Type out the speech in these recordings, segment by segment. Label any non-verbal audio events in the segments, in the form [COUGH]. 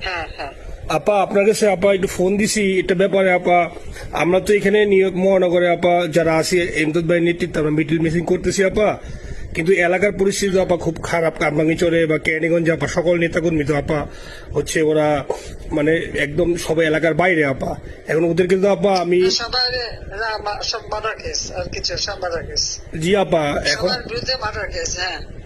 হ্যাঁ হ্যাঁ। আপা আপনার কাছে আপা একটু ফোন দিছি এটা ব্যাপারে আপা। আমরা তো এখানে নিয়োগ মহানগরে আপা যারা আছি এমদাদ ভাই নেতৃত্বে আমরা মিডিল মিসিং করতেছি আপা। কিন্তু এলাকার পরিস্থিতি তো আপা খুব খারাপ কারমাঙ্গিচরে বা ক্যানিগঞ্জে আপা সকল নেতাকর্মী তো আপা হচ্ছে ওরা মানে একদম সবাই এলাকার বাইরে আপা। এখন ওদেরকে তো আপা আমি জি আপা এখন বিরুদ্ধে হ্যাঁ।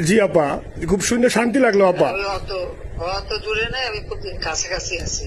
জি, আপা। খুব শুনে শান্তি লাগল, আপা। তো অত অত দূরে নাই, আমি খুব কাছাকাছি আছি।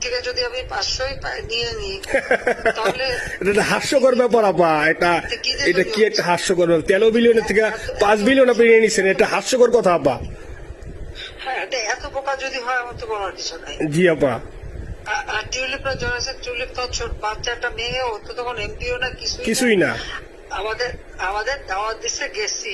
থেকে যদি আমি পাঁচশোই নিয়ে নিই তাহলে [LAUGHS] এটা হাস্যকর ব্যাপার আপা। এটা এটা কি একটা হাস্যকর ব্যাপার? তেরো বিলিয়নের থেকে পাঁচ বিলিয়ন আপনি নিয়ে নিচ্ছেন এটা হাস্যকর কথা আপা। হ্যাঁ এত বোকা যদি হয় আমার তো বলার কিছু নাই। জি আপা। আর- আর টিউলিপরা টিউলিপ তো ছোট বাচ্চা একটা মেয়ে ও তো তখন এমপিও না কিছুই কিছুই না। আমাদের আমাদের দাওয়াত দিচ্ছে গেছি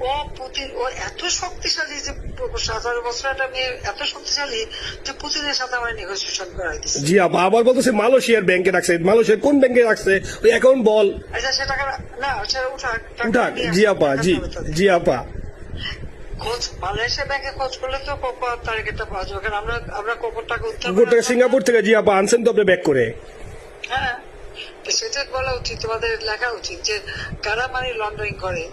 ও পুতিন ও এত শক্তিশালী যে সতেরো বছর একটা মেয়ে এত শক্তিশালী যে পুতিনের সাথে আমার নেগোসিয়েশন করাই দিচ্ছে জি আপা আবার বলতেছে মালয়েশিয়ার ব্যাংকে রাখছে। মালয়েশিয়ার কোন ব্যাংকে রাখছে? ওই অ্যাকাউন্ট বল। আচ্ছা সে টাকা না সেটা উঠাক উঠাক জি আপা জি জি আপা। খোঁজ মালয়েশিয়া ব্যাংকে খোঁজ করলে তো কত তারিখটা পাওয়া যাবে? কারণ আমরা আমরা কখন টাকা গোটা সিঙ্গাপুর থেকে জি আপা আনছেন তো আপনি ব্যাক করে। হ্যাঁ। সেটা বলা উচিত তোমাদের লেখা উচিত যে কারা মানি লন্ডারিং করে-